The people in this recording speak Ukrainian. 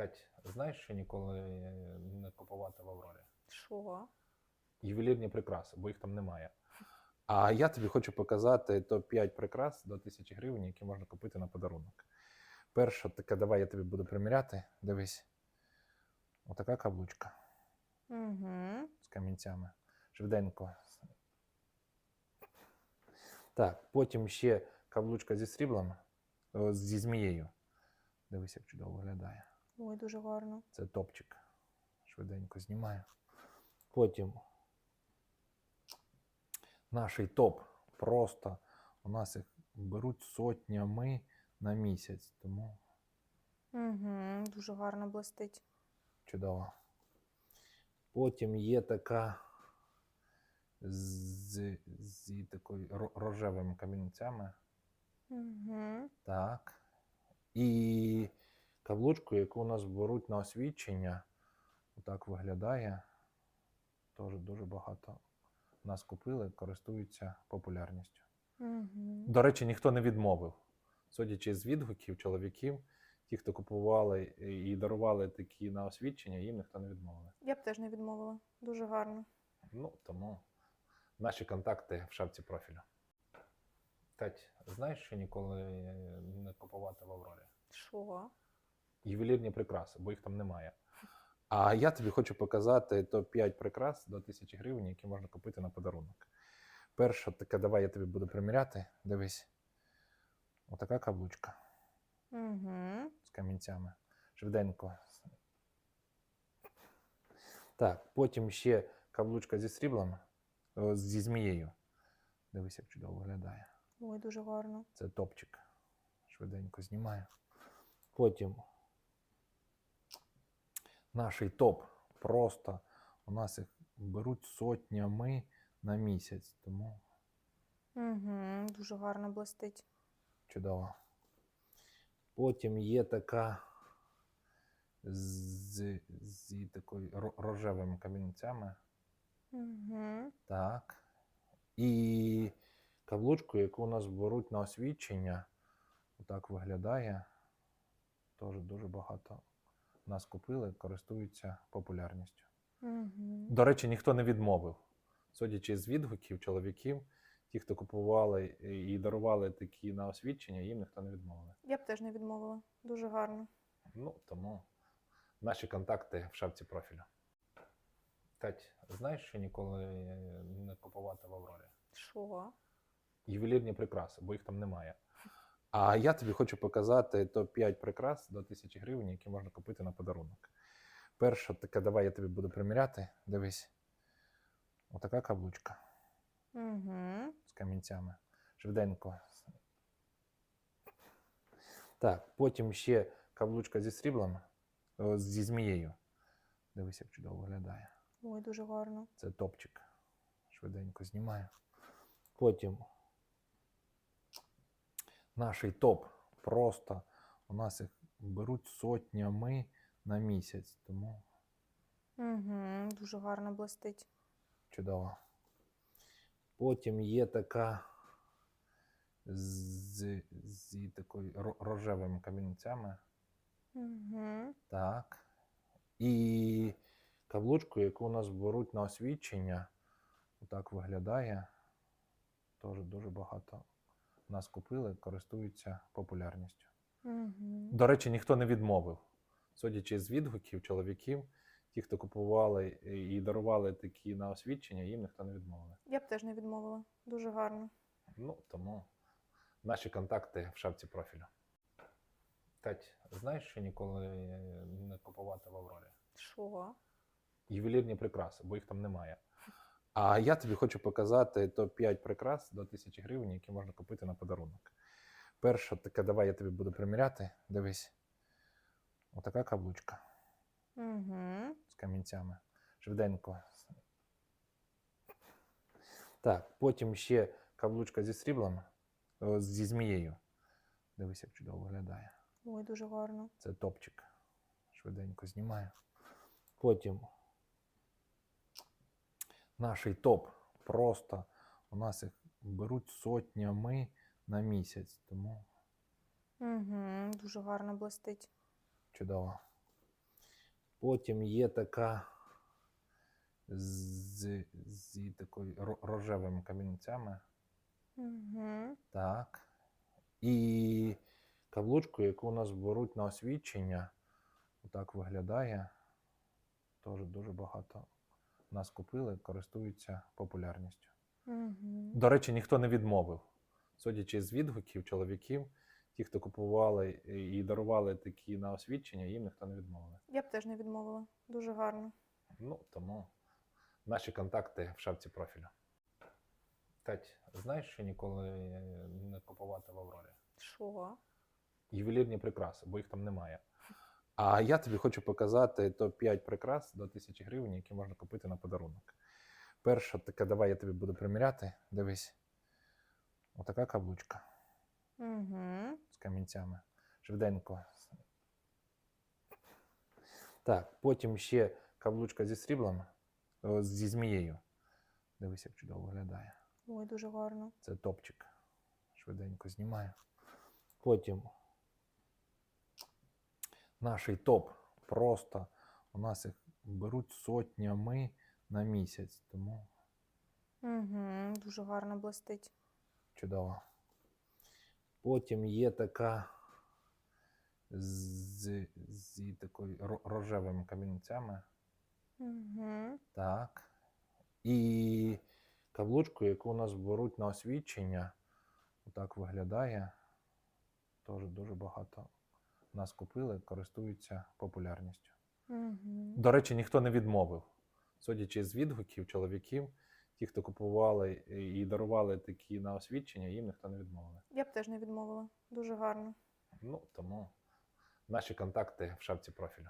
Кать, знаєш, що ніколи не купувати в Аврорі? Що? Ювелірні прикраси, бо їх там немає. А я тобі хочу показати топ-5 прикрас до 1000 гривень, які можна купити на подарунок. Перша така, давай я тобі буду приміряти. Дивись. Отака каблучка Угу. з камінцями. Швиденько. Так, потім ще каблучка зі сріблом, зі змією. Дивись, як чудово виглядає. Ой, дуже гарно. Це топчик. Швиденько знімаю. Потім наш топ. Просто у нас їх беруть сотнями на місяць. Тому Угу. Дуже гарно блистить. чудово. Потім є така з, з такою рожевими камінцями. Угу. Так. І каблучку, яку у нас беруть на освідчення, отак виглядає. Теж дуже багато нас купили, користуються популярністю. Угу. До речі, ніхто не відмовив. Судячи з відгуків чоловіків, ті, хто купували і дарували такі на освідчення, їм ніхто не відмовив. Я б теж не відмовила. Дуже гарно. Ну, тому наші контакти в шапці профілю. Кать, знаєш, що ніколи не купувати в Аврорі? Що? Ювелірні прикраси, бо їх там немає. А я тобі хочу показати топ-5 прикрас до 1000 гривень, які можна купити на подарунок. Перша така, давай я тобі буду приміряти. Дивись. Отака каблучка Угу. з камінцями. Швиденько. Так, потім ще каблучка зі сріблом, о, зі змією. Дивись, як чудово виглядає. Ой, дуже гарно. Це топчик. Швиденько знімаю. Потім наш топ. Просто у нас їх беруть сотнями на місяць. Тому Угу. Дуже гарно блистить. чудово. Потім є така з, з такою ро- рожевими камінцями. Угу. Так. І каблучку, яку у нас беруть на освідчення, отак виглядає. Теж дуже багато нас купили, користуються популярністю. Угу. До речі, ніхто не відмовив. Судячи з відгуків чоловіків, ті, хто купували і дарували такі на освідчення, їм ніхто не відмовив. Я б теж не відмовила. Дуже гарно. Ну, тому наші контакти в шапці профілю. Кать, знаєш, що ніколи не купувати в Аврорі? Що? ювелірні прикраси, бо їх там немає. А я тобі хочу показати топ-5 прикрас до 1000 гривень, які можна купити на подарунок. Перша така, давай я тобі буду приміряти. Дивись. Отака каблучка Угу. з камінцями. Швиденько. Так, потім ще каблучка зі сріблом, о, зі змією. Дивись, як чудово виглядає. Ой, дуже гарно. Це топчик. Швиденько знімаю. Потім наш топ. Просто у нас їх беруть сотнями на місяць. Тому Угу. Дуже гарно блистить. чудово. Потім є така з, з такою ро- рожевими камінцями. Угу. Так. І каблучку, яку у нас беруть на освідчення, отак виглядає. Теж дуже багато нас купили, користуються популярністю. Угу. До речі, ніхто не відмовив. Судячи з відгуків чоловіків, ті, хто купували і дарували такі на освідчення, їм ніхто не відмовив. Я б теж не відмовила. Дуже гарно. Ну, тому наші контакти в шапці профілю. Кать, знаєш, що ніколи не купувати в Аврорі? Що? ювелірні прикраси, бо їх там немає. А я тобі хочу показати топ-5 прикрас до 1000 гривень, які можна купити на подарунок. Перша така, давай я тобі буду приміряти. Дивись. Отака каблучка Угу. з камінцями. Швиденько. Так, потім ще каблучка зі сріблом, о, зі змією. Дивись, як чудово виглядає. Ой, дуже гарно. Це топчик. Швиденько знімаю. Потім наш топ. Просто у нас їх беруть сотнями на місяць. Тому Угу. Дуже гарно блистить. чудово. Потім є така з, з такою ро- рожевими камінцями. Угу. Так. І каблучку, яку у нас беруть на освідчення, так виглядає. Теж дуже багато нас купили, користуються популярністю. Угу. До речі, ніхто не відмовив. Судячи з відгуків чоловіків, ті, хто купували і дарували такі на освідчення, їм ніхто не відмовив. Я б теж не відмовила. Дуже гарно. Ну, тому наші контакти в шапці профілю. Кать, знаєш, що ніколи не купувати в Аврорі? Що? Ювелірні прикраси, бо їх там немає. А я тобі хочу показати топ-5 прикрас до 1000 гривень, які можна купити на подарунок. Перша така, давай я тобі буду приміряти. Дивись. Отака каблучка Угу. з камінцями. Швиденько. Так, потім ще каблучка зі сріблом, о, зі змією. Дивись, як чудово виглядає. Ой, дуже гарно. Це топчик. Швиденько знімаю. Потім наш топ. Просто у нас їх беруть сотнями на місяць, тому Угу. Дуже гарно блистить. чудово. Потім є така з, з такою ро- рожевими камінцями. Угу. Так. І каблучку, яку у нас беруть на освідчення, так виглядає. Теж дуже багато нас купили, користуються популярністю. Угу. До речі, ніхто не відмовив. Судячи з відгуків чоловіків, ті, хто купували і дарували такі на освідчення, їм ніхто не відмовив. Я б теж не відмовила. Дуже гарно. Ну, тому наші контакти в шапці профілю.